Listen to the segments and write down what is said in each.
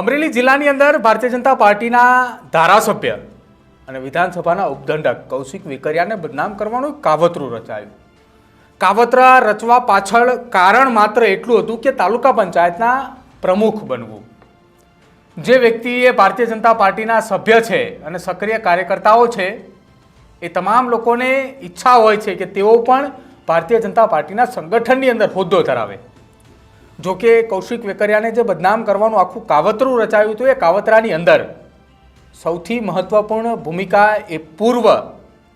અમરેલી જિલ્લાની અંદર ભારતીય જનતા પાર્ટીના ધારાસભ્ય અને વિધાનસભાના ઉપદંડક કૌશિક વેકરિયાને બદનામ કરવાનું કાવતરું રચાયું. કાવતરા રચવા પાછળ કારણ માત્ર એટલું હતું કે તાલુકા પંચાયતના પ્રમુખ બનવું. જે વ્યક્તિ એ ભારતીય જનતા પાર્ટીના સભ્ય છે અને સક્રિય કાર્યકર્તાઓ છે, એ તમામ લોકોને ઈચ્છા હોય છે કે તેઓ પણ ભારતીય જનતા પાર્ટીના સંગઠનની અંદર હોદ્દો ધરાવે. જો કે કૌશિક વેકરિયાને જે બદનામ કરવાનું આખું કાવતરું રચાયું હતું એ કાવતરાની અંદર સૌથી મહત્વપૂર્ણ ભૂમિકા એ પૂર્વ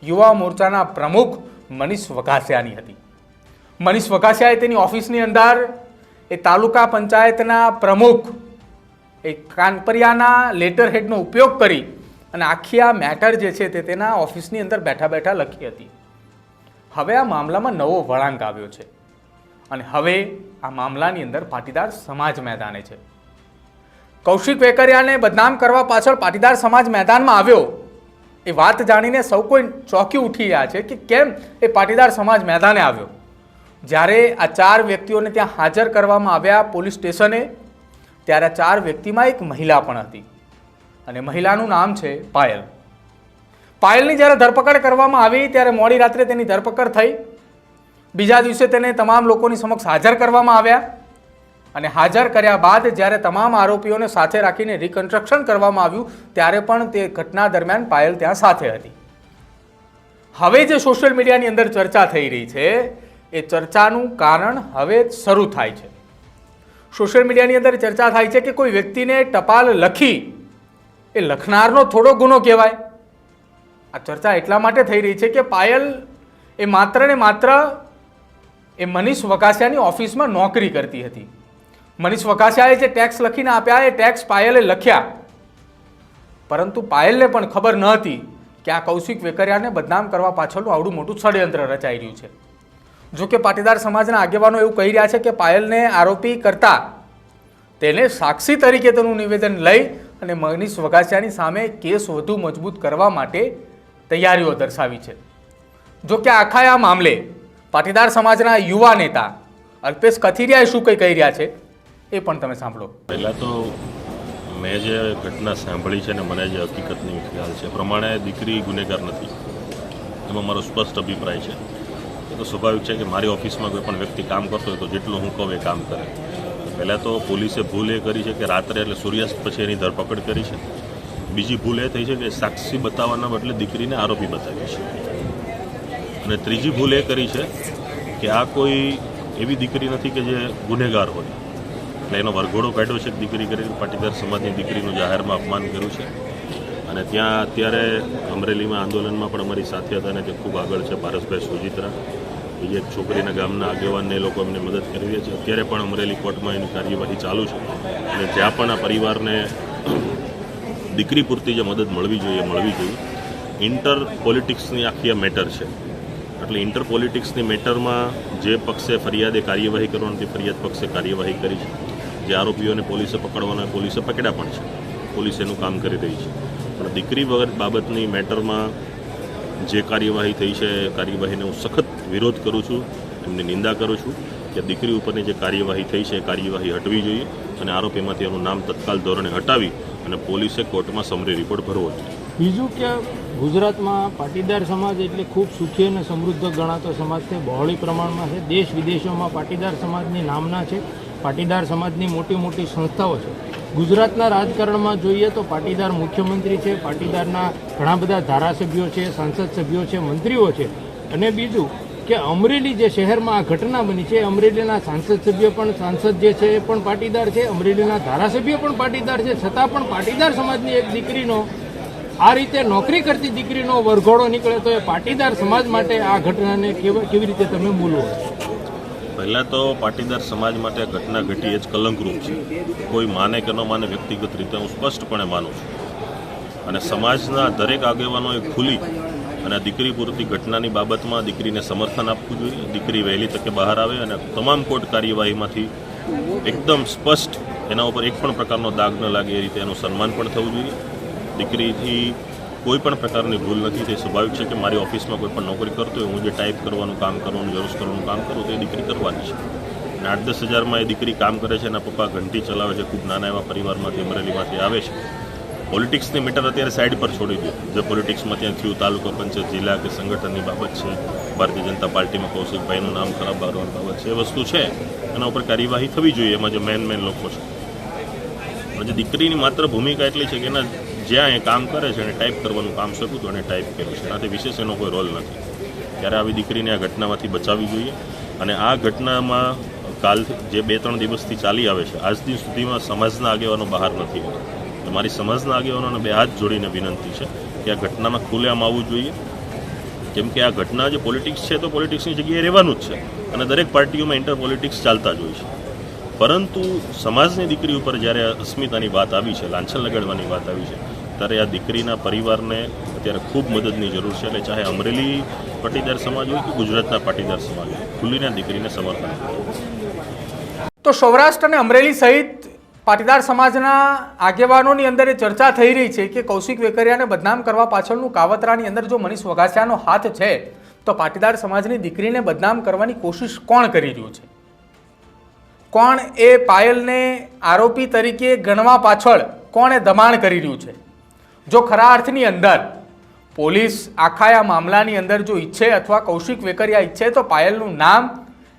યુવા મોરચાના પ્રમુખ મનીષ વઘાસિયાની હતી. મનીષ વઘાસિયાએ તેની ઓફિસની અંદર એ તાલુકા પંચાયતના પ્રમુખ, એ કાનપરિયાના લેટર હેડનો ઉપયોગ કરી અને આખી આ મેટર જે છે તે તેના ઓફિસની અંદર બેઠા બેઠા લખી હતી. હવે આ મામલામાં નવો વળાંક આવ્યો છે. અને હવે આ મામલાની અંદર પાટીદાર સમાજ મેદાને છે. કૌશિક વેકરિયાને બદનામ કરવા પાછળ પાટીદાર સમાજ મેદાનમાં આવ્યો. એ વાત જાણીને સૌ કોઈ ચોંકી ઉઠી રહ્યા છે કે કેમ એ પાટીદાર સમાજ મેદાને આવ્યો. જ્યારે આ ચાર વ્યક્તિઓને ત્યાં હાજર કરવામાં આવ્યા પોલીસ સ્ટેશને, ત્યારે આ ચાર વ્યક્તિમાં એક મહિલા પણ હતી અને મહિલાનું નામ છે પાયલ. પાયલની જ્યારે ધરપકડ કરવામાં આવી, ત્યારે મોડી રાત્રે તેની ધરપકડ થઈ. બીજા દિવસે તેને તમામ લોકોની સમક્ષ હાજર કરવામાં આવ્યા અને હાજર કર્યા બાદ જ્યારે તમામ આરોપીઓને સાથે રાખીને રિકન્સ્ટ્રક્શન કરવામાં આવ્યું, ત્યારે પણ તે ઘટના દરમિયાન પાયલ ત્યાં સાથે હતી. હવે જે સોશિયલ મીડિયાની અંદર ચર્ચા થઈ રહી છે, એ ચર્ચાનું કારણ હવે શરૂ થાય છે. સોશિયલ મીડિયાની અંદર ચર્ચા થાય છે કે કોઈ વ્યક્તિને ટપાલ લખી, એ લખનારનો થોડો ગુનો કહેવાય. આ ચર્ચા એટલા માટે થઈ રહી છે કે પાયલ એ માત્ર ને માત્ર એ મનીષ વકાસિયાની ઓફિસમાં નોકરી કરતી હતી. મનીષ વકાસિયાએ જે ટેક્સ લખીને આપ્યા, એ ટેક્સ પાયલે લખ્યા. પરંતુ પાયલને પણ ખબર ન હતી કે આ કૌશિક વેકરિયાને બદનામ કરવા પાછળનું આવડું મોટું ષડયંત્ર રચાઈ રહ્યું છે. જો કે પાટીદાર સમાજના આગેવાનો એવું કહી રહ્યા છે કે પાયલને આરોપી કરતા તેને સાક્ષી તરીકે તેનું નિવેદન લઈ અને મનીષ વગાસિયાની સામે કેસ વધુ મજબૂત કરવા માટે તૈયારીઓ દર્શાવી છે. જો કે આખા આ મામલે પાટીદાર સમાજના યુવા નેતા અલ્પેશ કથિરિયાએ શું કંઈ કહી રહ્યા છે? એ પણ તમે સાંભળો. પહેલાં તો મેં જે ઘટના સાંભળી છે ને મને જે હકીકતની ખ્યાલ છે. પ્રમાણે દીકરી ગુનેગાર નથી. એમાં મારો સ્પષ્ટ અભિપ્રાય છે. એ તો સ્વાભાવિક છે કે મારી ઓફિસમાં કોઈ પણ વ્યક્તિ કામ કરતો હોય તો જેટલું હું કહું એ કામ કરે. પહેલાં તો પોલીસે ભૂલ એ કરી છે કે રાત્રે એટલે સૂર્યાસ્ત પછી એની ધરપકડ કરી છે. બીજી ભૂલ એ થઈ છે કે સાક્ષી બતાવવાના બદલે દીકરીને આરોપી બતાવી છે. અને ત્રીજી ભૂલ એ કરી છે કે આ કોઈ એવી દીકરી નથી કે જે ગુનેગાર હોય. એટલે એનો વરઘોડો કાઢ્યો છે દીકરી કરી, પાટીદાર સમાજની દીકરીનું જાહેરમાં અપમાન કર્યું છે. અને ત્યાં અત્યારે અમરેલીમાં આંદોલનમાં પણ અમારી સાથે હતા અને તે ખૂબ આગળ છે, પારસભાઈ સુજિત્રા. બીજી એક છોકરીના ગામના આગેવાનને એ લોકો એમને મદદ કરી રહ્યા છે. અત્યારે પણ અમરેલી કોર્ટમાં એની કાર્યવાહી ચાલુ છે. અને જ્યાં પણ આ પરિવારને દીકરી પૂરતી જે મદદ મળવી જોઈએ મળવી જોઈએ. ઇન્ટર પોલિટિક્સની આખી આ મેટર છે. એટલે ઇન્ટર પોલિટિક્સની મેટરમાં જે પક્ષે ફરિયાદે કાર્યવાહી કરવાની તે ફરિયાદ પક્ષે કાર્યવાહી કરી છે. જે આરોપીઓને પોલીસે પકડવાના, પોલીસે પકડ્યા પણ છે. પોલીસ એનું કામ કરી રહી છે. પણ દીકરી વગર બાબતની મેટરમાં જે કાર્યવાહી થઈ છે કાર્યવાહીને હું સખત વિરોધ કરું છું, એમની નિંદા કરું છું કે દીકરી ઉપરની જે કાર્યવાહી થઈ છે, એ કાર્યવાહી હટવી જોઈએ અને આરોપીમાંથી એનું નામ તત્કાલ ધોરણે હટાવી અને પોલીસે કોર્ટમાં સમરી રિપોર્ટ ભરવો જોઈએ. બીજું કે ગુજરાતમાં પાટીદાર સમાજ એટલે ખૂબ સુખી અને સમૃદ્ધ ગણાતો સમાજ છે. બહોળી પ્રમાણમાં છે. દેશ વિદેશોમાં પાટીદાર સમાજની નામના છે. પાટીદાર સમાજની મોટી મોટી સંસ્થાઓ છે. ગુજરાતના રાજકારણમાં જોઈએ તો પાટીદાર મુખ્યમંત્રી છે. પાટીદારના ઘણા બધા ધારાસભ્યો છે, સાંસદ સભ્યો છે, મંત્રીઓ છે. અને બીજું કે અમરેલી જે શહેરમાં આ ઘટના બની છે, અમરેલીના સાંસદ સભ્ય પણ સાંસદ જે છે એ પણ પાટીદાર છે. અમરેલીના ધારાસભ્ય પણ પાટીદાર છે. છતાં પણ પાટીદાર સમાજની એક દીકરીનો આ રીતે નોકરી કરતી દીકરીનો વરઘોડો નીકળે તો એ પાટીદાર સમાજ માટે આ ઘટનાને કેવી રીતે તમે મૂલવો પહેલાં તો પાટીદાર સમાજ માટે ઘટના ઘટી એ જ કલંકરૂપ છે. કોઈ માને કે ન માને વ્યક્તિગત રીતે હું સ્પષ્ટપણે માનું છું. અને સમાજના દરેક આગેવાનોએ ખુલી અને દીકરી પૂરતી ઘટનાની બાબતમાં દીકરીને સમર્થન આપવું જોઈએ. દીકરી વહેલી તકે બહાર આવે અને તમામ કોર્ટ કાર્યવાહીમાંથી એકદમ સ્પષ્ટ એના ઉપર એક પણ પ્રકારનો દાગ ન લાગે એ રીતે એનું સન્માન પણ થવું જોઈએ. દીકરીથી કોઈ પણ પ્રકારની ભૂલ નથી, તે સ્વાભાવિક છે કે મારી ઓફિસમાં કોઈ પણ નોકરી કરતો હોય, હું જે ટાઈપ કરવાનું કામ કરવાનું જરૂર કરવાનું કામ કરું, તો એ દીકરી કરવાની છે. અને આઠ દસ હજારમાં એ દીકરી કામ કરે છે, એના પપ્પા ઘંટી ચલાવે છે, ખૂબ નાના એવા પરિવારમાંથી અમરેલીમાંથી આવે છે. પોલિટિક્સની મેટર અત્યારે સાઈડ પર છોડી દો. જે પોલિટિક્સમાં ત્યાં થયું, તાલુકા પંચાયત, જિલ્લા કે સંગઠનની બાબત છે, ભારતીય જનતા પાર્ટીમાં કૌશિકભાઈનું નામ ખરાબ કરવાની બાબત છે, એ વસ્તુ છે. એના ઉપર કાર્યવાહી થવી જોઈએ, એમાં જે મેન મેન લોકો છે. જે દીકરીની માત્ર ભૂમિકા એટલી છે કે એના જ્યાં એ કામ કરે છે એને ટાઈપ કરવાનું કામ શરૂ તો એને ટાઈપ કર્યું છે. એનાથી વિશેષ એનો કોઈ રોલ નથી. ત્યારે આવી દીકરીને આ ઘટનામાંથી બચાવવી જોઈએ અને આ ઘટનામાં કાલ જે બે ત્રણ દિવસથી ચાલી આવે છે, આજ દિન સુધીમાં સમાજના આગેવાનો બહાર નથી તો મારી સમાજના આગેવાનોને બે હાથ જોડીને વિનંતી છે કે આ ઘટનામાં ખુલ્લેઆમ આવવું જોઈએ. કેમ કે આ ઘટના જે પોલિટિક્સ છે તો પોલિટિક્સની જગ્યાએ રહેવાનું જ છે અને દરેક પાર્ટીઓમાં ઇન્ટર પોલિટિક્સ ચાલતા જ હોય છે. પરંતુ સમાજની દીકરી ઉપર જ્યારે અસ્મિતાની વાત આવી છે, લાંછન લગાડવાની વાત આવી છે ત્યારે આ દીકરીના પરિવારને અત્યારે ખૂબ મદદની જરૂર છે. એટલે ચાહે અમરેલી પાટીદાર સમાજ હોય કે ગુજરાતના પાટીદાર સમાજ હોય, ખુલ્લીને દીકરીને સમર્થન તો સૌરાષ્ટ્ર અને અમરેલી સહિત પાટીદાર સમાજના આગેવાનોની અંદર એ ચર્ચા થઈ રહી છે કે કૌશિક વેકરિયાને બદનામ કરવા પાછળનું કાવતરાની અંદર જો મનીષ વઘાસિયાનો હાથ છે, તો પાટીદાર સમાજની દીકરીને બદનામ કરવાની કોશિશ કોણ કરી રહ્યું છે? કોણ એ પાયલને આરોપી તરીકે ગણવા પાછળ કોણે દબાણ કરી રહ્યું છે? જો ખરા અર્થની અંદર પોલીસ આખા આ મામલાની અંદર જો ઈચ્છે અથવા કૌશિક વેકરિયા ઈચ્છે તો પાયલનું નામ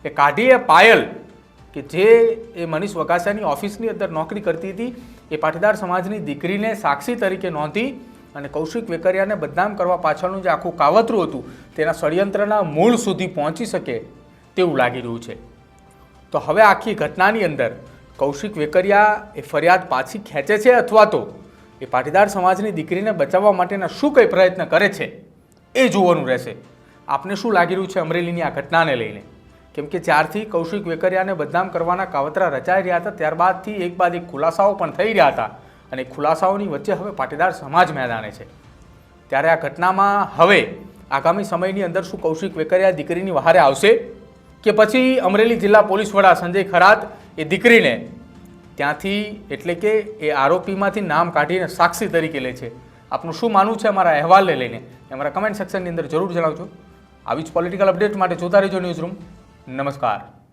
એ કાઢીએ. પાયલ, કે જે એ મનીષ વગાસાની ઓફિસની અંદર નોકરી કરતી હતી, એ પાટીદાર સમાજની દીકરીને સાક્ષી તરીકે નોંધી અને કૌશિક વેકરિયાને બદનામ કરવા પાછળનું જે આખું કાવતરું હતું, તેના ષડયંત્રના મૂળ સુધી પહોંચી શકે તેવું લાગી રહ્યું છે. તો હવે આખી ઘટનાની અંદર કૌશિક વેકરિયા એ ફરિયાદ પાછી ખેંચે છે અથવા તો એ પાટીદાર સમાજની દીકરીને બચાવવા માટેના શું કંઈ પ્રયત્ન કરે છે એ જોવાનું રહેશે. આપને શું લાગી રહ્યું છે અમરેલીની આ ઘટનાને લઈને? કેમ કે જ્યારથી કૌશિક વેકરિયાને બદનામ કરવાના કાવતરા રચાઈ રહ્યા હતા, ત્યારબાદથી એક બાદ એક ખુલાસાઓ પણ થઈ રહ્યા હતા અને ખુલાસાઓની વચ્ચે હવે પાટીદાર સમાજ મેદાને છે. ત્યારે આ ઘટનામાં હવે આગામી સમયની અંદર શું કૌશિક વેકરિયા દીકરીની વહારે આવશે? કે પછી અમરેલી જિલ્લા પોલીસ વડા સંજય ખરાત એ દીકરીને ત્યાંથી એટલે કે એ આરોપીમાંથી નામ કાઢીને સાક્ષી તરીકે લે છે. આપનું શું માનવું છે અમારા અહેવાલને લઈને? અમારા કમેન્ટ સેક્શનની અંદર જરૂર જણાવજો. આવી જ પોલિટિકલ અપડેટ માટે જોતા રહેજો ન્યૂઝ રૂમ નમસ્કાર.